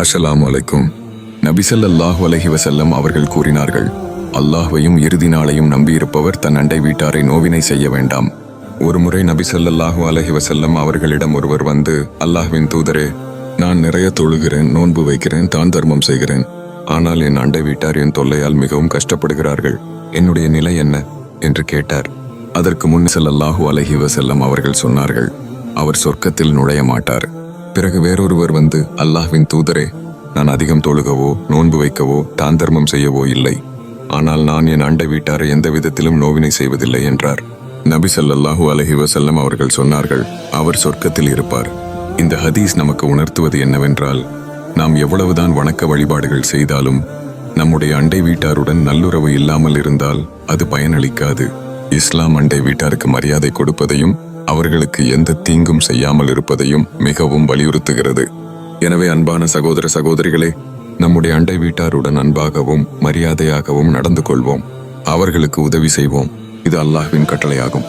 அஸ்ஸலாமு அலைக்கும். நபிசல்லாஹ் அலஹி வசல்லம் அவர்கள் கூறினார்கள் அல்லாஹ்வையும் இறுதி நாளையும் நம்பியிருப்பவர் தன் அண்டை வீட்டாரை நோவினை செய்ய வேண்டாம். ஒருமுறை நபிசல்லாஹு அலஹி வசல்லம் அவர்களிடம் ஒருவர் வந்து அல்லாஹ்வின் தூதரே நான் நிறைய தொழுகிறேன் நோன்பு வைக்கிறேன் தான் தர்மம் செய்கிறேன். ஆனால் என் அண்டை வீட்டார் என் தொல்லையால் மிகவும் கஷ்டப்படுகிறார்கள். என்னுடைய நிலை என்ன? என்று கேட்டார். அதற்கு முன் செல்லல்லாஹு அலஹி வசல்லம் அவர்கள் சொன்னார்கள் அவர் சொர்க்கத்தில் நுழைய மாட்டார். பிறகு வேறொருவர் வந்து அல்லாஹ்வின் தூதரே நான் அதிகம் தொழுகவோ நோன்பு வைக்கவோ தான் தர்மம் செய்யவோ இல்லை. ஆனால் நான் என் அண்டை வீட்டாரை எந்த விதத்திலும் நோவினை செய்வதில்லை என்றார். நபி ஸல்லல்லாஹு அலஹி வசல்லம் அவர்கள் சொன்னார்கள் அவர் சொர்க்கத்தில் இருப்பார். இந்த ஹதீஸ் நமக்கு உணர்த்துவது என்னவென்றால் நாம் எவ்வளவுதான் வணக்க வழிபாடுகள் செய்தாலும் நம்முடைய அண்டை வீட்டாருடன் நல்லுறவு இல்லாமல் இருந்தால் அது பயனளிக்காது. இஸ்லாம் அண்டை வீட்டாருக்கு மரியாதை கொடுப்பதையும் அவர்களுக்கு எந்த தீங்கும் செய்யாமல் இருப்பதையும் மிகவும் வலியுறுத்துகிறது. எனவே அன்பான சகோதர சகோதரிகளே நம்முடைய அண்டை வீட்டாருடன் அன்பாகவும் மரியாதையாகவும் நடந்து கொள்வோம் அவர்களுக்கு உதவி செய்வோம். இது அல்லாஹ்வின் கட்டளையாகும்.